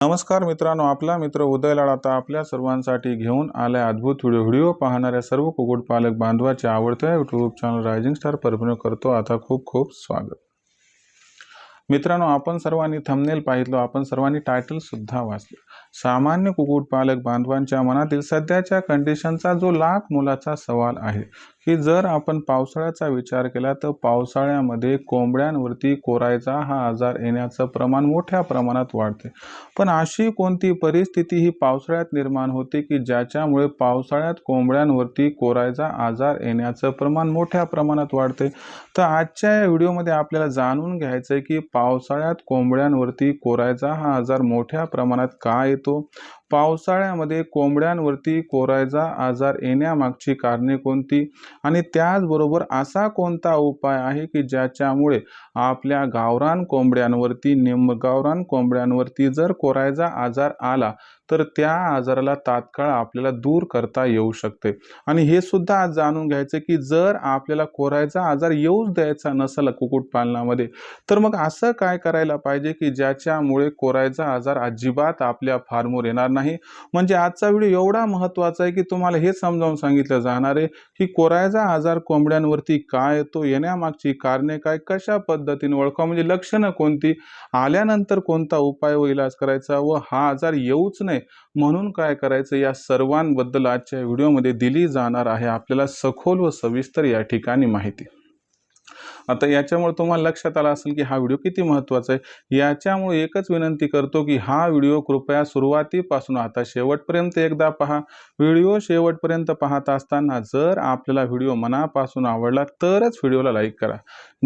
नमस्कार मित्रांनो आपला मित्र उदय लाड आता आपल्या सर्वांसाठी घेऊन आलाय अद्भुत व्हिडिओ. व्हिडिओ पाहणाऱ्या सर्व कुक्कुटपालक बांधवाचे आवडत्या YouTube channel rising star Parbhani करतो. आता खूप खूप स्वागत. मित्रांनो आपण सर्वांनी थंबनेल पाहिलं आपण सर्वांनी टायटल सुद्धा सामान्य कुक्कुटपालक बांधवांच्या मनातील सध्याच्या कंडिशनचा जो लाख मोलाचा सवाल आहे की जर आपण पावसाळ्याचा विचार केला तर पावसाळ्यामध्ये कोंबड्यांवरती कोरायचा हा आजार येण्याचं प्रमाण मोठ्या प्रमाणात वाढते. पण अशी कोणती परिस्थिती ही पावसाळ्यात निर्माण होते की ज्याच्यामुळे पावसाळ्यात कोंबड्यांवरती कोरायचा आजार येण्याचं प्रमाण मोठ्या प्रमाणात वाढते? तर आजच्या या व्हिडिओमध्ये आपल्याला जाणून घ्यायचं आहे की पावसाळ्यात कोंबड्यांवरती कोरायचा हा आजार मोठ्या प्रमाणात का येतो पावसाळ्यामध्ये कोंबड्यांवरती कोरायचा आजार येण्यामागची कारणे कोणती? आणि त्याचबरोबर असा कोणता उपाय आहे की ज्याच्यामुळे आपल्या गावरान कोंबड्यांवरती निम गावरान कोंबड्यांवरती जर कोरायचा आजार आला तर त्या आजाराला तात्काळ आपल्याला दूर करता येऊ शकते. आणि हे सुद्धा आज जाणून घ्यायचं की जर आपल्याला कोरायचा आजार येऊच द्यायचा नसेल कुक्कुटपालनामध्ये तर मग असं काय करायला पाहिजे की ज्याच्यामुळे कोरायचा आजार अजिबात आपल्या फार्मवर येणार नाही? म्हणजे आजचा व्हिडिओ एवढा महत्त्वाचा आहे की तुम्हाला हे समजावून सांगितलं जाणार आहे की कोरायचा आजार कोंबड्यांवरती काय येतो येण्यामागची कारणे काय कशा पद्धतीने ओळखा म्हणजे लक्षणं कोणती आल्यानंतर कोणता उपाय व इलाज करायचा व हा आजार येऊच नाही नये म्हणून काय करायचं या सर्वांबद्दल आजच्या व्हिडिओमध्ये दिली जाणार आहे आपल्याला सखोल व सविस्तर या ठिकाणी माहिती. आता याच्यामुळे तुम्हाला लक्षात आलं असेल की हा व्हिडिओ किती महत्त्वाचा आहे? याच्यामुळे एकच विनंती करतो की हा व्हिडिओ कृपया सुरुवातीपासून आता शेवटपर्यंत एकदा पहा. व्हिडिओ शेवटपर्यंत पाहत असताना जर आपल्याला व्हिडिओ मनापासून आवडला तरच व्हिडिओला लाईक करा.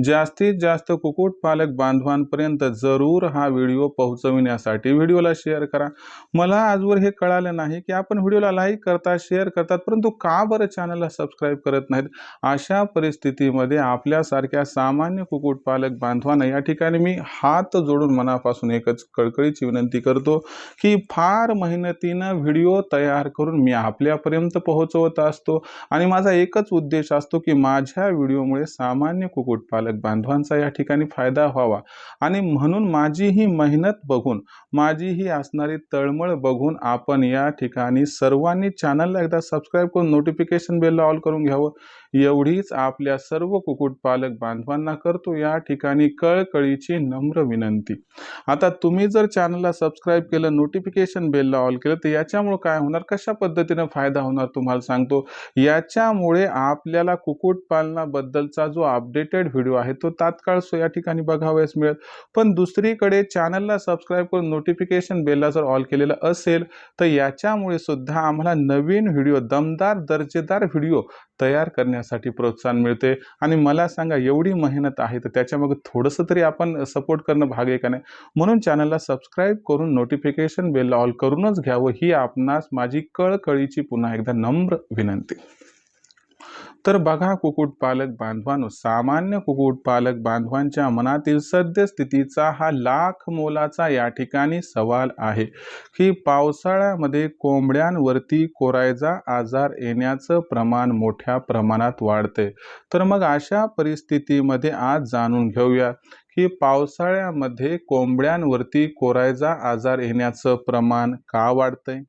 जास्तीत जास्त कुक्कुटपालक बांधवांपर्यंत जरूर हा व्हिडिओ पोहोचविण्यासाठी व्हिडिओला शेअर करा. मला आजवर हे कळालं नाही की आपण व्हिडिओला लाईक करता शेअर करतात परंतु का बरं चॅनलला सबस्क्राईब करत नाहीत? अशा परिस्थितीमध्ये आपल्यासारख्या सामान्य कुक्कुटपालक बांधवांना या ठिकाणी मी हात जोडून मनापासून एकच कळकळीची विनंती करतो की फार मेहनतीनं व्हिडिओ तयार करून मी आपल्यापर्यंत पोहोचवत असतो. आणि माझा एकच उद्देश असतो की माझ्या व्हिडिओमुळे सामान्य कुक्कुटपालक बांधवांचा या ठिकाणी फायदा व्हावा. आणि म्हणून माझी ही मेहनत बघून माझी ही असणारी तळमळ बघून आपण या ठिकाणी सर्वांनी चॅनलला एकदा सबस्क्राईब करून नोटिफिकेशन बेलला ऑल करून घ्यावं. एवढीच आपल्या सर्व कुक्कुटपालक बांधवांना करतो या ठिकाणी कळकळीची नम्र विनंती. आता तुम्ही जर चॅनलला सबस्क्राईब केलं नोटिफिकेशन बेलला ऑल केलं तर याच्यामुळे काय होणार? कशा पद्धतीनं फायदा होणार तुम्हाला सांगतो? याच्यामुळे आपल्याला कुक्कुटपालनाबद्दलचा जो अपडेटेड व्हिडिओ आहे तो तात्काळ सो या ठिकाणी बघावयास मिळेल. पण दुसरीकडे चॅनलला सबस्क्राईब करून नोटिफिकेशन बेलला जर ऑल केलेलं असेल तर याच्यामुळे सुद्धा आम्हाला नवीन व्हिडिओ दमदार दर्जेदार व्हिडिओ तयार करण्यासाठी प्रोत्साहन मिळते. आणि मला सांगा एवढी मेहनत आहे तर त्याच्यामागे थोडंसं तरी आपण सपोर्ट करणं भाग आहे का नाही? म्हणून चॅनलला सबस्क्राईब करून नोटिफिकेशन बेल ऑल करूनच घ्यावं. ही आपणास माझी कळकळीची पुन्हा एकदा नम्र विनंती. तर बघा कुक्कुटपालक बांधवांनो सामान्य कुक्कुटपालक बांधवांच्या मनातील सद्यस्थितीचा हा लाख मोलाचा या ठिकाणी सवाल आहे की पावसाळ्यामध्ये कोंबड्यांवरती कोरायचा आजार येण्याचं प्रमाण मोठ्या प्रमाणात वाढते तर मग अशा परिस्थितीमध्ये आज जाणून घेऊया की पावसाळ्यामध्ये कोंबड्यांवरती कोरायचा आजार येण्याचं प्रमाण का वाढतंय?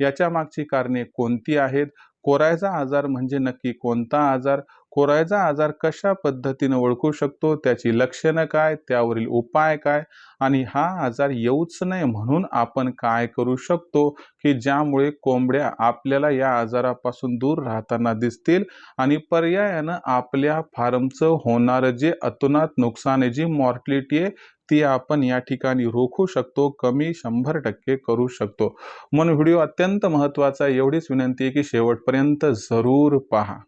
याच्या मागची कारणे कोणती आहेत? कोरायचा आजार म्हणजे नक्की कोणता आजार? कोरायचा आजार कशा पद्धतीनं ओळखू शकतो? त्याची लक्षणं काय? त्यावरील उपाय काय? आणि हा आजार येऊच नये म्हणून आपण काय करू शकतो? की ज्यामुळे कोंबड्या आपल्याला या आजारापासून दूर राहताना दिसतील आणि पर्यायानं आपल्या फार्मचं होणारं जे अतोनात नुकसान आहे जी मॉर्टिलिटी आहे ती आपण या ठिकाणी रोखू शकतो कमी शंभर टक्के करू शकतो. म्हणून व्हिडिओ अत्यंत महत्त्वाचा एवढीच विनंती आहे की शेवटपर्यंत जरूर पहा.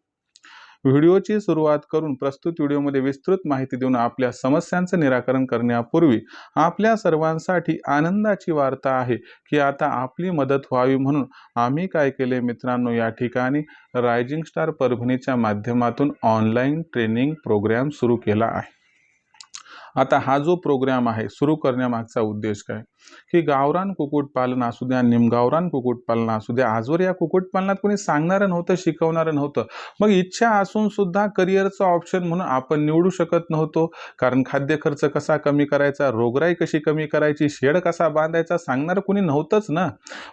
व्हिडिओची सुरुवात करून प्रस्तुत व्हिडिओमध्ये विस्तृत माहिती देऊन आपल्या समस्यांचं निराकरण करण्यापूर्वी आपल्या सर्वांसाठी आनंदाची वार्ता आहे की आता आपली मदत व्हावी म्हणून आम्ही काय केले मित्रांनो? या ठिकाणी रायझिंग स्टार परभणीच्या माध्यमातून ऑनलाईन ट्रेनिंग प्रोग्रॅम सुरू केला आहे. आता हा जो प्रोग्राम आहे सुरू करण्यामागचा उद्देश काय? की गावरान कुक्कुटपालन असू द्या निमगावरान कुक्कुटपालन असू द्या आजवर या कुक्कुटपालनात कोणी सांगणारं नव्हतं शिकवणारं नव्हतं. मग इच्छा असून सुद्धा करिअरचं ऑप्शन म्हणून आपण निवडू शकत नव्हतो. कारण खाद्य खर्च कसा कमी करायचा रोगराई कशी कमी करायची शेड कसा बांधायचा सांगणारं कोणी नव्हतंच ना.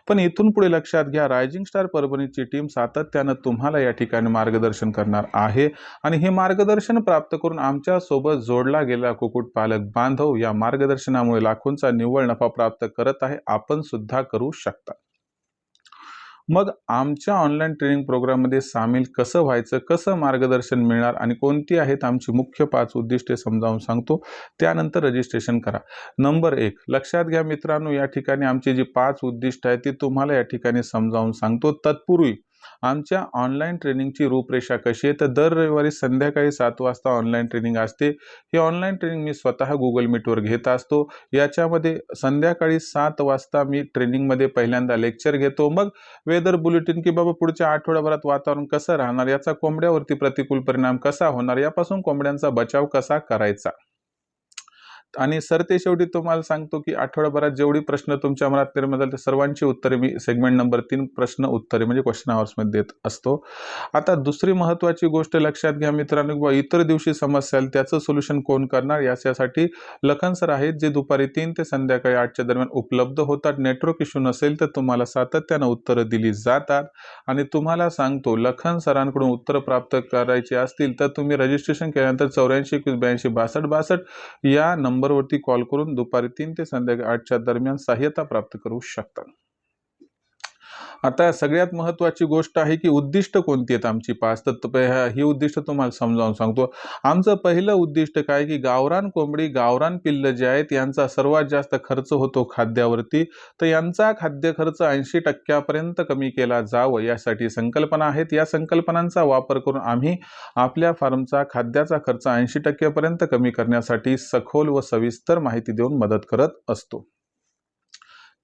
पण इथून पुढे लक्षात घ्या रायझिंग स्टार परभणीची टीम सातत्यानं तुम्हाला या ठिकाणी मार्गदर्शन करणार आहे. आणि हे मार्गदर्शन प्राप्त करून आमच्यासोबत जोडला गेला कुक्कुट कुक्कुटपालक बांधव या मार्गदर्शनामुळे लाखोंचा निव्वळ नफा प्राप्त करत आहे. आपण सुद्धा करू शकता. मग आमच्या ऑनलाईन ट्रेनिंग प्रोग्राममध्ये सामील कसं व्हायचं कसं मार्गदर्शन मिळणार आणि कोणती आहेत आमची मुख्य पाच उद्दिष्टे समजावून सांगतो. त्यानंतर रजिस्ट्रेशन करा. नंबर एक लक्षात घ्या मित्रांनो या ठिकाणी आमची जी पाच उद्दिष्ट आहेत ती तुम्हाला या ठिकाणी समजावून सांगतो. तत्पूर्वी आमच्या ऑनलाईन ट्रेनिंगची रूपरेषा कशी आहे? तर दर रविवारी संध्याकाळी सात वाजता ऑनलाईन ट्रेनिंग असते. ही ऑनलाईन ट्रेनिंग मी स्वतः गुगल मीटवर घेत असतो. याच्यामध्ये संध्याकाळी सात वाजता मी ट्रेनिंगमध्ये पहिल्यांदा लेक्चर घेतो. मग वेदर बुलेटिन की बाबा पुढच्या आठवड्याभरात वातावरण कसं राहणार? याचा कोंबड्यावरती प्रतिकूल परिणाम कसा होणार? यापासून कोंबड्यांचा बचाव कसा करायचा? आणि सर ते शेवटी तुम्हाला सांगतो की आठवड्याभरात जेवढी प्रश्न तुमच्या मनात निर्माण झाले त्या सर्वांची उत्तरे मी सेगमेंट नंबर तीन प्रश्न उत्तरे म्हणजे क्वेश्चन आवर्समध्ये देत असतो. आता दुसरी महत्त्वाची गोष्ट लक्षात घ्या मित्रांनो किंवा इतर दिवशी समस्या आली त्याचं सोल्युशन कोण करणार? याच्यासाठी लखन सर आहेत जे दुपारी तीन ते संध्याकाळी आठच्या दरम्यान उपलब्ध होतात. नेटवर्क इश्यू नसेल तर तुम्हाला सातत्यानं उत्तरं दिली जातात. आणि तुम्हाला सांगतो लखन सरांकडून उत्तरं प्राप्त करायची असतील तर तुम्ही रजिस्ट्रेशन केल्यानंतर चौऱ्याऐंशी एकवीस ब्याऐंशी बासष्ट बासष्ट या नंबरवरती कॉल करून दुपारी तीन ते संध्याकाळी आठच्या दरम्यान सहाय्यता प्राप्त करू शकता. आता सगळ्यात महत्त्वाची गोष्ट आहे की उद्दिष्ट कोणती आहेत आमची पाच? तर ही उद्दिष्ट तुम्हाला समजावून सांगतो. आमचं पहिलं उद्दिष्ट काय की गावरान कोंबडी गावरान पिल्लं जे आहेत यांचा सर्वात जास्त खर्च होतो खाद्यावरती. तर यांचा खाद्य खर्च ऐंशी टक्क्यापर्यंत कमी केला जावं यासाठी संकल्पना आहेत. या संकल्पनांचा वापर करून आम्ही आपल्या फार्मचा खाद्याचा खर्च ऐंशी टक्क्यापर्यंत कमी करण्यासाठी सखोल व सविस्तर माहिती देऊन मदत करत असतो.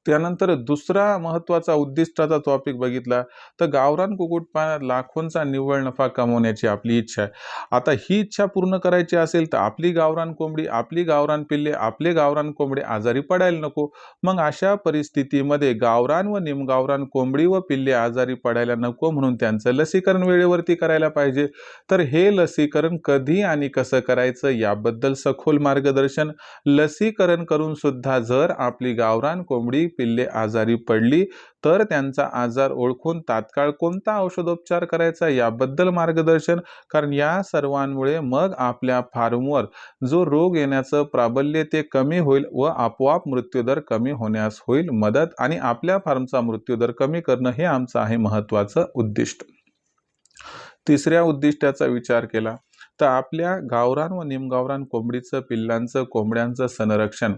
त्यानंतर दुसरा महत्त्वाचा उद्दिष्टाचा टॉपिक बघितला तर गावरान कुक्कुटपालनात लाखोंचा निव्वळ नफा कमवण्याची आपली इच्छा आहे. आता ही इच्छा पूर्ण करायची असेल तर आपली गावरान कोंबडी आपली गावरान पिल्ले आपले गावरान कोंबडे आजारी पडायला नको. मग अशा परिस्थितीमध्ये गावरान व निमगावरान कोंबडी व पिल्ले आजारी पडायला नको म्हणून त्यांचं लसीकरण वेळेवरती करायला पाहिजे. तर हे लसीकरण कधी आणि कसं करायचं याबद्दल सखोल मार्गदर्शन लसीकरण करून सुद्धा जर आपली गावरान कोंबडी पिल्ले आजारी पडली तर त्यांचा आजार ओळखून तात्काळ कोणता औषधोपचार करायचा याबद्दल मार्गदर्शन कारण या सर्वांमुळे मग आपल्या फार्मवर जो रोग येण्याचं प्राबल्य ते कमी होईल व आपोआप मृत्यूदर कमी होण्यास होईल मदत आणि आपल्या फार्मचा मृत्यूदर कमी करणं हे आमचं आहे महत्त्वाचं उद्दिष्ट. तिसऱ्या उद्दिष्टाचा विचार केला. तर आपल्या गावरान व निमगावरान कोंबडीचं पिल्लांचं कोंबड्यांचं संरक्षण.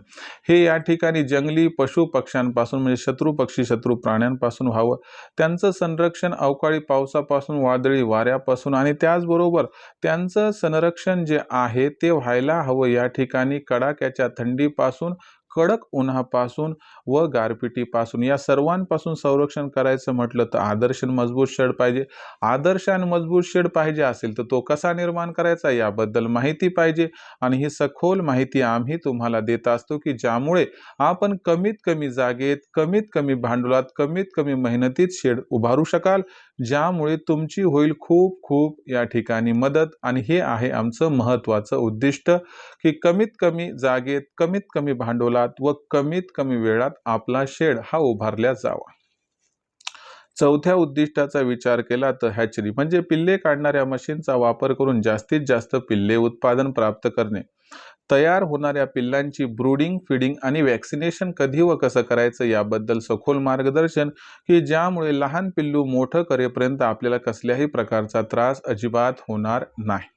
हे या ठिकाणी जंगली पशु पक्ष्यांपासून म्हणजे शत्रू पक्षी शत्रू प्राण्यांपासून व्हावं. त्यांचं संरक्षण अवकाळी पावसापासून वादळी वाऱ्यापासून आणि त्याचबरोबर त्यांचं संरक्षण जे आहे ते व्हायला हवं या ठिकाणी कडाक्याच्या थंडीपासून कडक उन्हापासून व गारपिटीपासून या सर्वांपासून संरक्षण करायचं म्हटलं तर आदर्श मजबूत शेड पाहिजे. आदर्श आणि मजबूत शेड पाहिजे असेल तर तो कसा निर्माण करायचा याबद्दल माहिती पाहिजे आणि ही सखोल माहिती आम्ही तुम्हाला देत असतो की ज्यामुळे आपण कमीत कमी जागेत कमीत कमी भांडवलात कमीत कमी मेहनतीत शेड उभारू शकाल. ज्यामुळे तुमची होईल खूप खूप या ठिकाणी मदत. आणि हे आहे आमचं महत्त्वाचं उद्दिष्ट की कमीत कमी जागेत कमीत कमी भांडवलात व कमीत कमी वेळात आपला शेड हा उभारला जावा. चौथ्या उद्दिष्टाचा विचार केला तर हॅचरी म्हणजे पिल्ले काढणाऱ्या मशीनचा वापर करून जास्तीत जास्त पिल्ले उत्पादन प्राप्त करणे. तयार होणाऱ्या पिल्लांची ब्रूडिंग फिडिंग आणि वॅक्सिनेशन कधी व कसं करायचं याबद्दल सखोल मार्गदर्शन की ज्यामुळे लहान पिल्लू मोठं करेपर्यंत आपल्याला कसल्याही प्रकारचा त्रास अजिबात होणार नाही.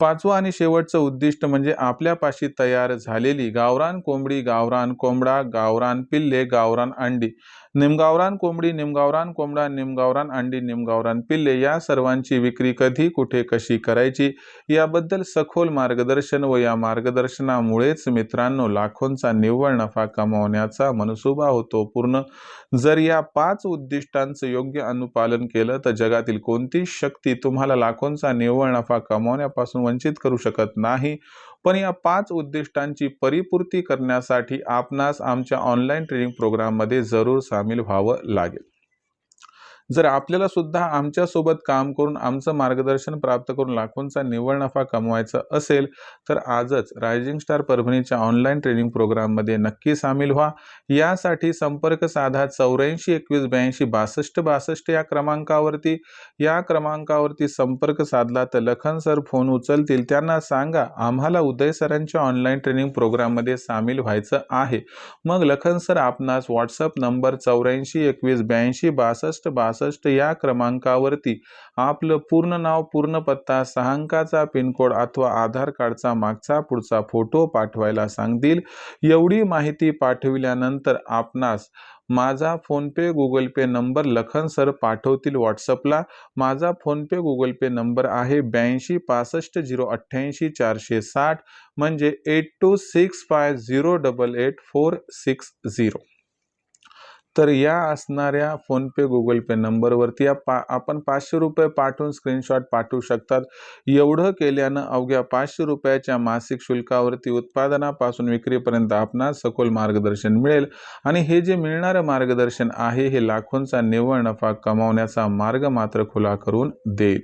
पाचवं आणि शेवटचं उद्दिष्ट म्हणजे आपल्यापाशी तयार झालेली गावरान कोंबडी गावरान कोंबडा गावरान पिल्ले गावरान अंडी निमगावरान कोंबडी निमगावरान कोंबडा निमगावरान अंडी निमगावरान पिल्ले या सर्वांची विक्री कधी कुठे कशी करायची याबद्दल सखोल मार्गदर्शन व या मार्गदर्शनामुळेच मित्रांनो लाखोंचा निव्वळ नफा कमावण्याचा मनसुबा होतो पूर्ण. जर या पाच उद्दिष्टांचं योग्य अनुपालन केलं तर जगातील कोणतीच शक्ती तुम्हाला लाखोंचा निव्वळ नफा कमावण्यापासून वंचित करू शकत नाही? पण या पाच उद्दिष्टांची परिपूर्ती करण्यासाठी आपणास आमच्या ऑनलाईन ट्रेनिंग प्रोग्राममध्ये जरूर सामील व्हावं लागेल. जर आपल्याला सुद्धा आमच्यासोबत काम करून आमचं मार्गदर्शन प्राप्त करून लाखोंचा निव्वळ नफा कमवायचा असेल तर आजच रायझिंग स्टार परभणीच्या ऑनलाईन ट्रेनिंग प्रोग्राममध्ये नक्की सामील व्हा. यासाठी संपर्क साधा चौऱ्याऐंशी एकवीस ब्याऐंशी बासष्ट बासष्ट या क्रमांकावरती. या क्रमांकावरती संपर्क साधला तर लखन सर फोन उचलतील. त्यांना सांगा आम्हाला उदय सरांच्या ऑनलाईन ट्रेनिंग प्रोग्राममध्ये सामील व्हायचं आहे. मग लखन सर आपणास व्हॉट्सअप नंबर चौऱ्याऐंशी एकवीस ब्याऐंशी बासष्ट बासष्ट सहासष्ट या क्रमांकावरती आपलं पूर्ण नाव पूर्ण पत्ता सहा अंकाचा पिनकोड अथवा आधार कार्डचा मागचा पुढचा फोटो पाठवायला सांगतील. एवढी माहिती पाठविल्यानंतर आपणास माझा PhonePe Google Pay number Lakhan sir पाठवतील व्हॉट्सअपला. माझा फोनपे गुगल पे नंबर आहे ब्याऐंशी पासष्ट झिरो अठ्ठ्याऐंशी चारशे साठ. म्हणजे eight two six five zero double eight four six zero. तर या असणाऱ्या फोनपे गुगल पे नंबरवरती या पा आपण पाचशे रुपये पाठवून स्क्रीनशॉट पाठवू शकतात. एवढं केल्यानं अवघ्या पाचशे रुपयाच्या मासिक शुल्कावरती उत्पादनापासून विक्रीपर्यंत आपणास सखोल मार्गदर्शन मिळेल. आणि हे जे मिळणारं मार्गदर्शन आहे हे लाखोंचा निव्वळ नफा कमावण्याचा मार्ग मात्र खुला करून देईल.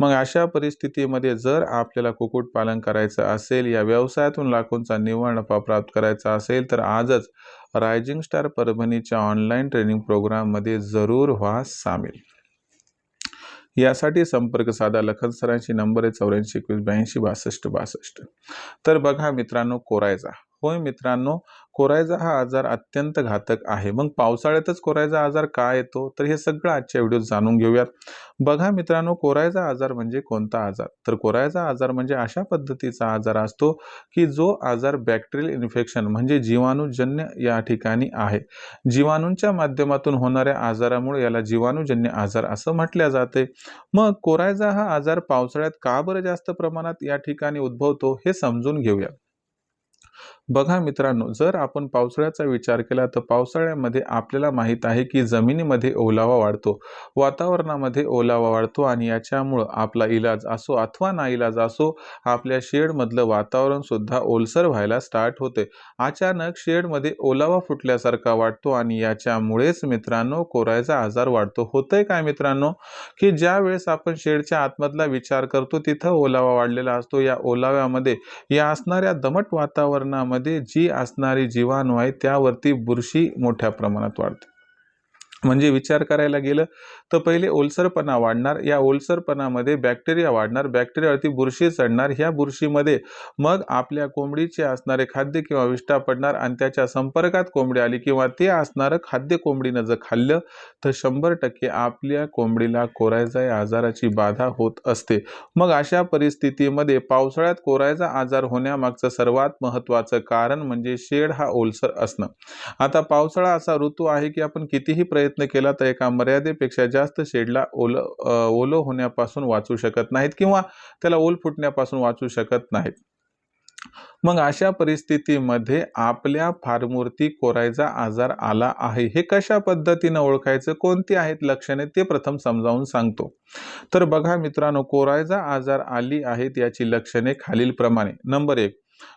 मग अशा परिस्थितीमध्ये जर आपल्याला कुक्कुटपालन करायचं असेल या व्यवसायातून लाखोंचा निव्वळ नफा प्राप्त करायचा असेल तर आजच रायझिंग स्टार परभणीच्या ऑनलाईन ट्रेनिंग प्रोग्राममध्ये जरूर व्हा सामील. यासाठी संपर्क साधा. लखन सरांची नंबर आहे चौऱ्याऐंशी एकवीस ब्याऐंशी बासष्ट बासष्ट. तर बघा मित्रांनो कोरायचा. होय मित्रांनो कोरायजा हा आजार अत्यंत घातक आहे. मग पावसाळ्यातच कोरायचा आजार का येतो? तर हे सगळं आजच्या व्हिडिओत जाणून घेऊयात. बघा मित्रांनो कोरायचा आजार म्हणजे कोणता आजार? तर कोरायचा आजार म्हणजे अशा पद्धतीचा आजार असतो की जो आजार बॅक्टेरियल इन्फेक्शन म्हणजे जीवाणूजन्य या ठिकाणी आहे. जीवाणूंच्या माध्यमातून होणाऱ्या आजारामुळे याला जीवाणूजन्य आजार असं म्हटल्या जाते. मग कोरायचा हा आजार पावसाळ्यात का बरं जास्त प्रमाणात या ठिकाणी उद्भवतो हे समजून घेऊया बघा मित्रांनो जर आपण पावसाळ्याचा विचार केला तर पावसाळ्यामध्ये आपल्याला माहीत आहे की जमिनीमध्ये ओलावा वाढतो वातावरणामध्ये ओलावा वाढतो आणि याच्यामुळं आपला इलाज असो अथवा ना इलाज असो आपल्या शेडमधलं वातावरण सुद्धा ओलसर व्हायला स्टार्ट होते. अचानक शेडमध्ये ओलावा फुटल्यासारखा वाटतो आणि याच्यामुळेच मित्रांनो कोरायचा आजार वाढतो. होतंय काय मित्रांनो? की ज्या वेळेस आपण शेडच्या आतमधला विचार करतो तिथं ओलावा वाढलेला असतो. या ओलाव्यामध्ये या असणाऱ्या दमट वातावरणामध्ये मध्ये जी असणारी जीवाणू आहे त्यावरती बुरशी मोठ्या प्रमाणात वाढते. म्हणजे विचार करायला गेलं तर पहिले ओलसरपणा वाढणार या ओलसरपणामध्ये बॅक्टेरिया वाढणार बॅक्टेरियावरती बुरशी चढणार ह्या बुरशीमध्ये मग आपल्या कोंबडीचे असणारे खाद्य किंवा विष्ठा पडणार आणि त्याच्या संपर्कात कोंबडी आली किंवा ते असणारं खाद्य कोंबडीनं जर खाल्लं तर शंभर टक्के आपल्या कोंबडीला कोरायचा या आजाराची बाधा होत असते. मग अशा परिस्थितीमध्ये पावसाळ्यात कोरायचा आजार होण्यामागचं सर्वात महत्त्वाचं कारण म्हणजे शेड हा ओलसर असणं. आता पावसाळा असा ऋतू आहे की आपण कितीही प्रयत्न केला तर एका मर्यादेपेक्षा जास्त शेडला ओल ओलं होण्यापासून वाचू शकत नाहीत किंवा त्याला ओल फुटण्यापासून वाचू शकत नाहीत. मग अशा परिस्थितीमध्ये आपल्या फारमूर्ती कोरायचा आजार आला आहे हे कशा पद्धतीनं ओळखायचं कोणती आहेत लक्षणे ते प्रथम समजावून सांगतो. तर बघा मित्रांनो कोरायचा आजार आली आहेत याची लक्षणे खालीलप्रमाणे. नंबर एक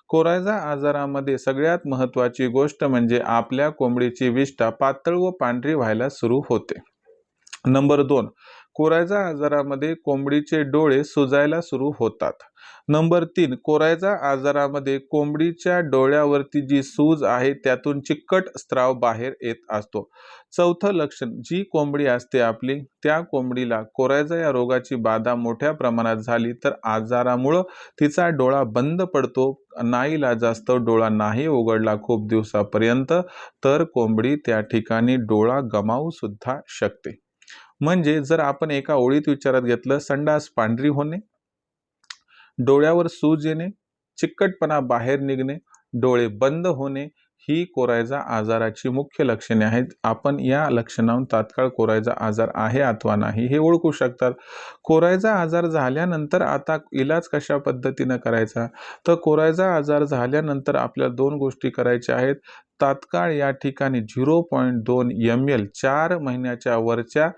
कोरायचा आजारामध्ये सगळ्यात महत्वाची गोष्ट म्हणजे आपल्या कोंबडीची विष्ठा पातळ व पांढरी व्हायला सुरू होते. नंबर दोन कोरायजा आजारामध्ये कोंबडीचे डोळे सुजायला सुरू होतात. नंबर तीन कोरायजा आजारामध्ये कोंबडीच्या डोळ्यावरती जी सूज आहे त्यातून चिकट स्त्राव बाहेर येत असतो. चौथं लक्षण जी कोंबडी असते आपली त्या कोंबडीला कोरायचा या रोगाची बाधा मोठ्या प्रमाणात झाली तर आजारामुळं तिचा डोळा बंद पडतो. नाहीला जास्त डोळा नाही उघडला खूप दिवसापर्यंत तर कोंबडी त्या ठिकाणी डोळा गमावू सुद्धा शकते. म्हणजे जर आपण एका ओळीत विचारात घेतलं संडास पांढरी होणे डोळ्यावर सूज येणे चिकटपणा बाहेर निघणे डोळे बंद होणे ही कोरायजा आजाराची मुख्य लक्षणे आहेत. आपण या लक्षणाहून तात्काळ कोरायजा आजार आहे अथवा नाही हे ओळखू शकतात. कोरायचा आजार झाल्यानंतर आता इलाज कशा पद्धतीनं करायचा? तर कोरायजा आजार झाल्यानंतर आपल्याला दोन गोष्टी करायच्या आहेत. तात्काळ या ठिकाणी झिरो पॉईंट दोन एम एल चार महिन्याच्या वरच्या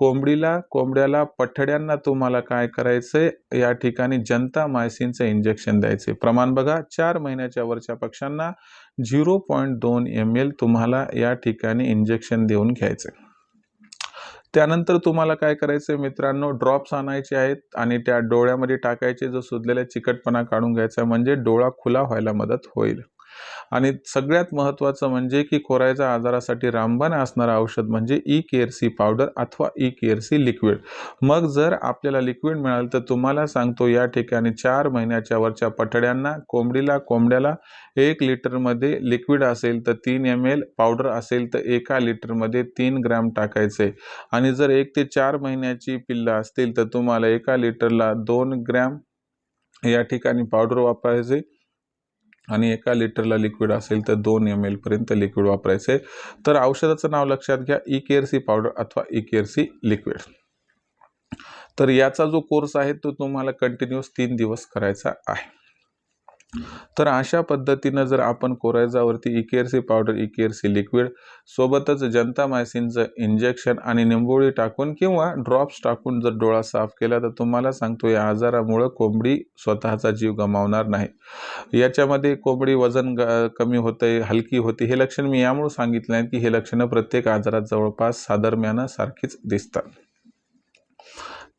कोंबडीला कोंबड्याला पठड्यांना तुम्हाला काय करायचंय? या ठिकाणी जनता मायसिनचं इंजेक्शन द्यायचे प्रमाण बघा चार महिन्याच्या वरच्या पक्ष्यांना झिरो पॉईंट दोन एम एल तुम्हाला या ठिकाणी इंजेक्शन देऊन घ्यायचे त्यानंतर तुम्हाला काय करायचं मित्रांनो? ड्रॉप्स आणायचे आहेत आणि त्या डोळ्यामध्ये टाकायचे. जो सुजलेला चिकटपणा काढून घ्यायचा म्हणजे डोळा खुला व्हायला मदत होईल. आणि सगळ्यात महत्त्वाचं म्हणजे की कोरायच्या आजारासाठी रामबाण असणारं औषध म्हणजे ई केअरसी पावडर अथवा ई केअरसी लिक्विड मग जर आपल्याला लिक्विड मिळालं तर तुम्हाला सांगतो या ठिकाणी चार महिन्याच्या वरच्या पठड्यांना कोंबडीला कोंबड्याला एक लिटरमध्ये लिक्विड असेल तर तीन एम एल पावडर असेल तर एका लिटरमध्ये तीन ग्रॅम टाकायचे. आणि जर एक ते चार महिन्याची पिल्लं असतील तर तुम्हाला एका लिटरला दोन ग्रॅम या ठिकाणी पावडर वापरायचे. आणि एका लिटरला लिक्विड असेल तर दोन एम एलपर्यंत लिक्विड वापरायचे. तर औषधाचं नाव लक्षात घ्या ई केअरसी पावडर अथवा ई केअरसी लिक्विड तर याचा जो कोर्स आहे तो तुम्हाला कंटिन्युअस तीन दिवस करायचा आहे. तर अशा पद्धतीनं जर आपण कोरायजावरती इकेअरसी पावडर इकेअरसी लिक्विड सोबतच जनता मायसिनचं इंजेक्शन आणि निंबोळी टाकून किंवा ड्रॉप्स टाकून जर डोळा साफ केला तर तुम्हाला सांगतो या आजारामुळं कोंबडी स्वतःचा जीव गमावणार नाही. याच्यामध्ये कोंबडी वजन ग कमी होते हलकी होते हे लक्षण मी यामुळे सांगितलं आहे की हे लक्षणं प्रत्येक आजारात जवळपास साधर्म्यानं सारखीच दिसतात.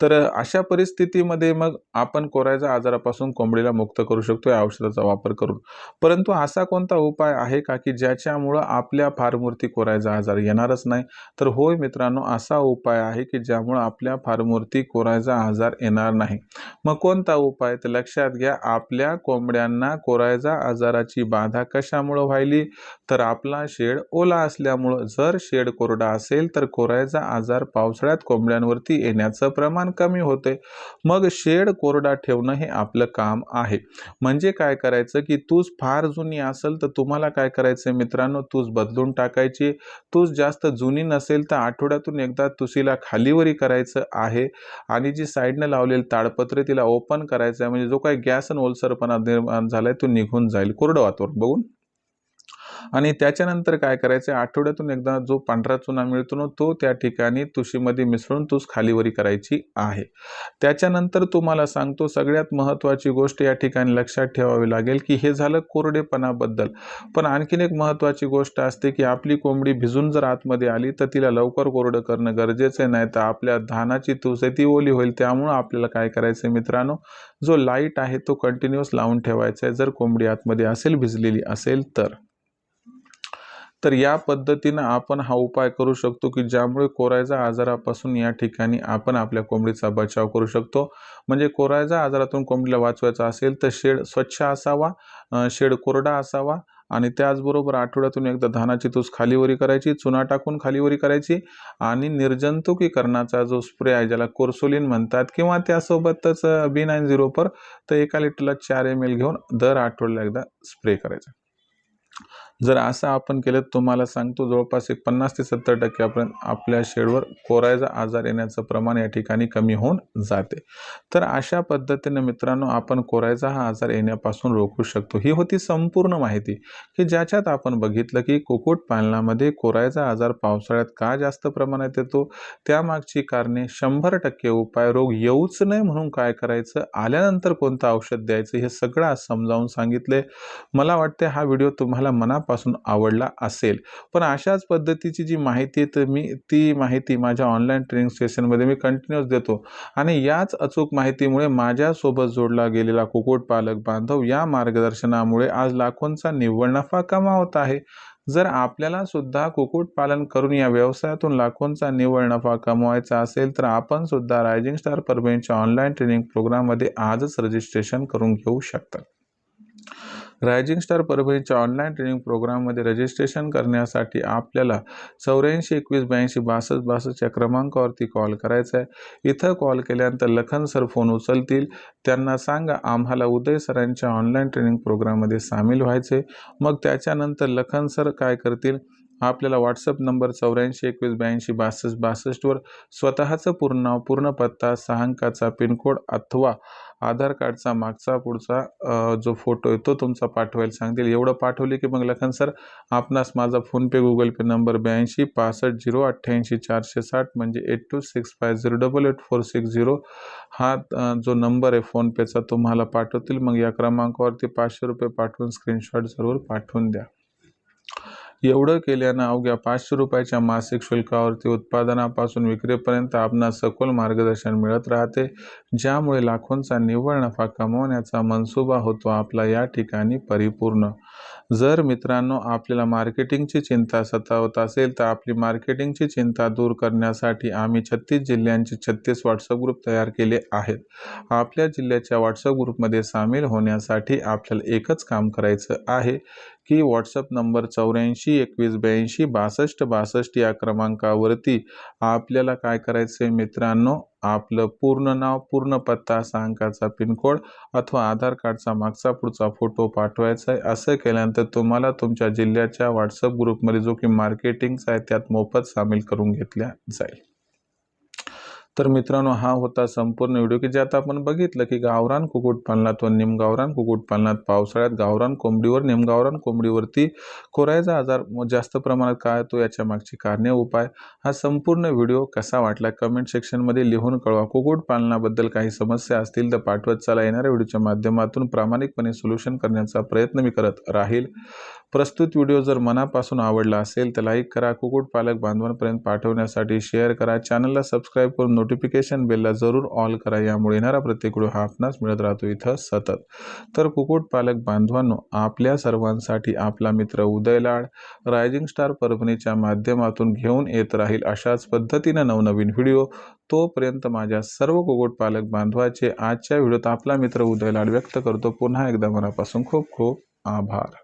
तर अशा परिस्थितीमध्ये मग आपण कोरायचा आजारापासून कोंबडीला मुक्त करू शकतो या औषधाचा वापर करून. परंतु असा कोणता उपाय आहे का की ज्याच्यामुळं आपल्या फारमूर्ती कोरायचा आजार येणारच नाही? तर होय मित्रांनो असा उपाय आहे की ज्यामुळं आपल्या फारमूर्ती कोरायचा आजार येणार नाही. मग कोणता उपाय? तर लक्षात घ्या आपल्या कोंबड्यांना कोरायचा आजाराची बाधा कशामुळं व्हायली? तर आपला शेड ओला असल्यामुळं. जर शेड कोरडा असेल तर कोरायचा आजार पावसाळ्यात कोंबड्यांवरती येण्याचं प्रमाण कमी होते. मग शेड कोरडा ठेवणं हे आपलं काम आहे. म्हणजे काय करायचं की तूच फार जुनी असेल तर तुम्हाला काय करायचं मित्रांनो? तूच बदलून टाकायची. तूच जास्त जुनी नसेल तर आठवड्यातून एकदा तुसीला खालीवरी करायचं आहे. आणि जी साईडनं लावलेली ताडपत्रे तिला ओपन करायचं आहे म्हणजे जो काही गॅस आणि ओलसरपणा निर्माण झालाय तो निघून जाईल. कोरडं वातावरण बघून. आणि त्याच्यानंतर काय करायचं? आठवड्यातून एकदा जो पांढरा चुना मिळतो ना तो त्या ठिकाणी तुशीमध्ये मिसळून तूस खालीवरी करायची आहे. त्याच्यानंतर तुम्हाला सांगतो सगळ्यात महत्त्वाची गोष्ट या ठिकाणी लक्षात ठेवावी लागेल की हे झालं कोरडेपणाबद्दल. पण आणखीन एक महत्त्वाची गोष्ट असते की आपली कोंबडी भिजून जर आतमध्ये आली तर तिला लवकर कोरडं करणं गरजेचं नाही तर आपल्या धानाची तुस आहे ती ओली होईल. त्यामुळं आपल्याला काय करायचं आहे मित्रांनो? जो लाइट आहे तो कंटिन्युअस लावून ठेवायचा आहे. जर कोंबडी आतमध्ये असेल भिजलेली असेल तर. तर या पद्धतीनं आपण हा उपाय करू शकतो की ज्यामुळे कोरायचा आजारापासून या ठिकाणी आपण आपल्या कोंबडीचा बचाव करू शकतो. म्हणजे कोरायचा आजारातून कोंबडीला वाचवायचा असेल तर शेड स्वच्छ असावा शेड कोरडा असावा आणि त्याचबरोबर आठवड्यातून एकदा धानाची तूस खालीवरी करायची चुना टाकून खालीवरी करायची आणि निर्जंतुकीकरणाचा जो स्प्रे आहे ज्याला कोर्सोलिन म्हणतात किंवा त्यासोबतच बी नाईन झिरो पर तर एका लिटरला चार एम एल घेऊन दर आठवड्याला एकदा स्प्रे करायचा. जर असं आपण केलं तुम्हाला सांगतो जवळपास एक पन्नास ते सत्तर टक्क्यापर्यंत आपल्या शेडवर कोरायचा आजार येण्याचं प्रमाण या ठिकाणी कमी होऊन जाते. तर अशा पद्धतीने मित्रांनो आपण कोरायचा हा आजार येण्यापासून रोखू शकतो. ही होती संपूर्ण माहिती की ज्याच्यात आपण बघितलं की कुक्कुटपालनामध्ये कोरायचा आजार पावसाळ्यात का जास्त प्रमाणात येतो? त्यामागची कारणे शंभर टक्के उपाय रोग येऊच नाही म्हणून काय करायचं? आल्यानंतर कोणतं औषध द्यायचं? हे सगळं आज समजावून सांगितले मला वाटते हा व्हिडिओ तुम्हाला मना पासून आवडला असेल. पण अशाच पद्धतीची जी माहिती आहे तर मी ती माहिती माझ्या ऑनलाईन ट्रेनिंग सेशनमध्ये मी कंटिन्युअस देतो. आणि याच अचूक माहितीमुळे माझ्यासोबत जोडला गेलेला कुक्कुटपालक बांधव या मार्गदर्शनामुळे आज लाखोंचा निव्वळ नफा कमावत आहे. जर आपल्याला सुद्धा कुक्कुटपालन करून या व्यवसायातून लाखोंचा निव्वळ नफा कमवायचा असेल तर आपण सुद्धा रायझिंग स्टार परभणीच्या ऑनलाईन ट्रेनिंग प्रोग्राममध्ये आजच रजिस्ट्रेशन करून घेऊ शकता. रायझिंग स्टार परभणीच्या ऑनलाईन ट्रेनिंग प्रोग्राममध्ये रजिस्ट्रेशन करण्यासाठी आपल्याला चौऱ्याऐंशी एकवीस ब्याऐंशी बासष्ट बासष्टच्या क्रमांकावरती कॉल करायचा आहे. इथं कॉल केल्यानंतर लखन सर फोन उचलतील. त्यांना सांगा आम्हाला उदय सरांच्या ऑनलाईन ट्रेनिंग प्रोग्राममध्ये सामील व्हायचे मग त्याच्यानंतर लखन सर काय करतील? आपल्याला व्हॉट्सअप नंबर चौऱ्याऐंशी एकवीस ब्याऐंशी बासष्ट बासष्टवर स्वतःचं पूर्ण नाव पूर्ण पत्ता सहा अंकाचा पिनकोड अथवा आधार कार्डचा मागचा पुढचा जो फोटो आहे तो तुमचा पाठवायला सांगतील. एवढं पाठवले की मग लखन सर आपणास माझा फोनपे गुगल पे नंबर ब्याऐंशी पासष्ट झिरो अठ्ठ्याऐंशी चारशे साठ म्हणजे eight two six five zero double eight four six zero हा जो नंबर आहे फोनपेचा तुम्हाला पाठवतील. मग या क्रमांकावरती पाचशे रुपये पाठवून स्क्रीनशॉट जरूर पाठवून द्या. एवढं केल्यानं अवघ्या पाचशे रुपयाच्या मासिक शुल्कावरती उत्पादनापासून विक्रीपर्यंत आपणास सखोल मार्गदर्शन मिळत राहते ज्यामुळे लाखोंचा निव्वळ नफा कमवण्याचा मनसुबा होतो आपला या ठिकाणी परिपूर्ण. जर मित्रांनो आपल्याला मार्केटिंगची चिंता सतावत असेल तर आपली मार्केटिंगची चिंता दूर करण्यासाठी आम्ही छत्तीस जिल्ह्यांचे छत्तीस व्हॉट्सअप ग्रुप तयार केले आहेत. आपल्या जिल्ह्याच्या व्हॉट्सअप ग्रुपमध्ये सामील होण्यासाठी आपल्याला एकच काम करायचं आहे की व्हॉट्सअप नंबर चौऱ्याऐंशी एकवीस ब्याऐंशी बासष्ट बासष्ट या क्रमांकावरती आपल्याला काय करायचं आहे मित्रांनो? आपलं पूर्ण नाव पूर्ण पत्ता सहा अंकाचा पिनकोड अथवा आधार कार्डचा मागचा पुढचा फोटो पाठवायचा आहे. असं केल्यानंतर तुम्हाला तुमच्या जिल्ह्याच्या व्हॉट्सअप ग्रुपमध्ये जो की मार्केटिंगचा आहे त्यात मोफत सामील करून घेतल्या जाईल. तर मित्रांनो हा होता संपूर्ण व्हिडिओ की ज्यात आपण बघितलं की गावरान कुक्कुटपालनात व निमगावरान कुक्कुटपालनात पावसाळ्यात गावरान कोंबडीवर निमगावरान कोंबडीवरती कोरायचा आजार म- जास्त प्रमाणात काय येतो याच्या मागची कारणे उपाय हा संपूर्ण व्हिडिओ कसा वाटला कमेंट सेक्शनमध्ये लिहून कळवा. कुक्कुटपालनाबद्दल काही समस्या असतील तर पाठवत चला. येणाऱ्या व्हिडिओच्या माध्यमातून प्रामाणिकपणे सोल्युशन करण्याचा प्रयत्न मी करत राहील. प्रस्तुत व्हिडिओ जर मनापासून आवडला असेल तर लाईक करा. कुक्कुटपालक बांधवांपर्यंत पाठवण्यासाठी शेअर करा. चॅनलला सबस्क्राईब करून नोटिफिकेशन बेलला जरूर ऑल करा. यामुळे येणारा प्रत्येक व्हिडिओ हा आपणास मिळत राहतो इथं सतत. तर कुक्कुटपालक बांधवांनो आपल्या सर्वांसाठी आपला मित्र उदयलाड रायझिंग स्टार परभणीच्या माध्यमातून घेऊन येत राहील अशाच पद्धतीनं नवनवीन व्हिडिओ. तोपर्यंत माझ्या सर्व कुक्कुटपालक बांधवाचे आजच्या व्हिडिओत आपला मित्र उदयलाड व्यक्त करतो. पुन्हा एकदा मनापासून खूप खूप आभार.